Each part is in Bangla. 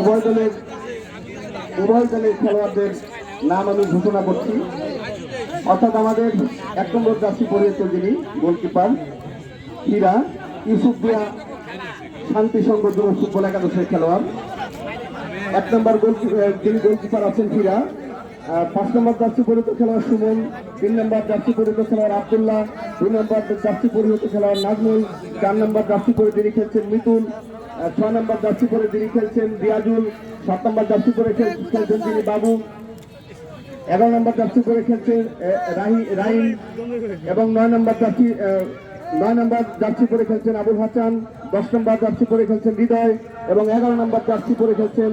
উভয় দলের উভয় দলের খেলোয়াড়দের নাম আমি ঘোষণা করছি। অর্থাৎ আমাদের এক নম্বর জার্সি পরিহিত যিনি গোলকিপার, হীরা, ইউসুফ দিয়া শান্তি সংঘ যুব ফুটবল একাদশের খেলোয়াড়। এক নম্বর গোল যিনি গোলকিপার আছেন হীরা। পাঁচ নম্বর জার্সি পরিহিত খেলোয়াড় সুমন, তিন নম্বর জার্সি পরিহিত খেলোয়াড় আবদুল্লাহ, দুই নম্বর জার্সি পরিহিত খেলোয়াড় নাজমুল, চার নম্বর জার্সি পরে যিনি খেলছেন মিতুল। ছয় নম্বর জার্সি পরে যিনি খেলছেন রিয়াজুল সাত নম্বর জার্সি পরে খেলছেন যিনি বাবু। এগারো নম্বর জার্সি পরে খেলছেন রাহি রাহিম। এবং নয় নম্বর জার্সি নয় নম্বর জার্সি পরে খেলছেন আবুল হাসান, দশ নম্বর জার্সি পরে খেলছেন হৃদয়, এবং এগারো নম্বর জার্সি পরে খেলছেন,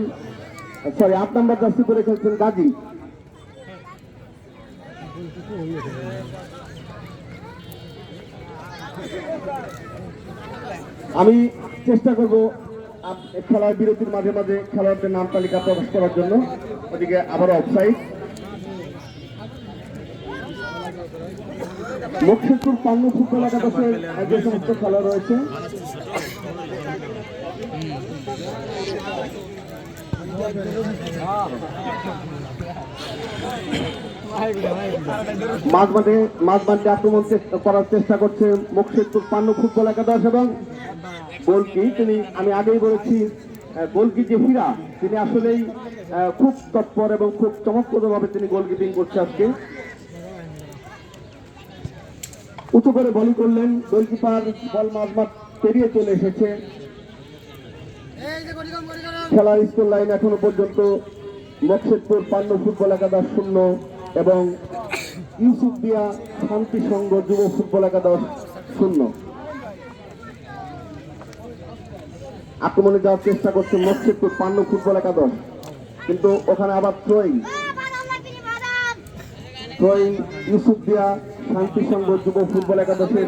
সরি, আট নম্বর জার্সি পরে খেলছেন গাজী। আমি চেষ্টা করব খেলার বিরতির মাঝে মাঝে খেলোয়াড়দের নাম তালিকা প্রকাশ করার জন্য। ওদিকে আবারও অফসাইড লক্ষ্মীপুর পান্ন ফুটবল একাদশের যে সমস্ত খেলা রয়েছে। মাঝ মাঠে মাঝ মাঠে আক্রমণ করার চেষ্টা করছে মুখশেদপুর পান্ন ফুটবল একাদশ এবং গোলকি তিনি, আমি আগেই বলেছি গোলকি যে হীরা। তিনি আসলেই খুব তৎপর এবং খুব চমকপ্রদভাবে তিনি গোলকিপিং করছে আজকে। উঁচু করে বলি করলেন, গোলকিপার বল মাঝমাঠ পেরিয়ে চলে এসেছে। খেলার স্কোর লাইন এখনও পর্যন্ত মকসেদপুর পান্ন ফুটবল একাদশ শূন্য এবং ইউসুফ দিয়া শান্তি সংঘ যুব ফুটবল একাদশ শূন্য। আক্রমণে যাওয়ার চেষ্টা করছে মসজিদপুর পান্ন ফুটবল একাদশ। কিন্তু ওখানে আবার ত্রয়ী। ত্রয়ী ইউসুফ দিয়া শান্তি সংঘ যুব ফুটবল একাদশের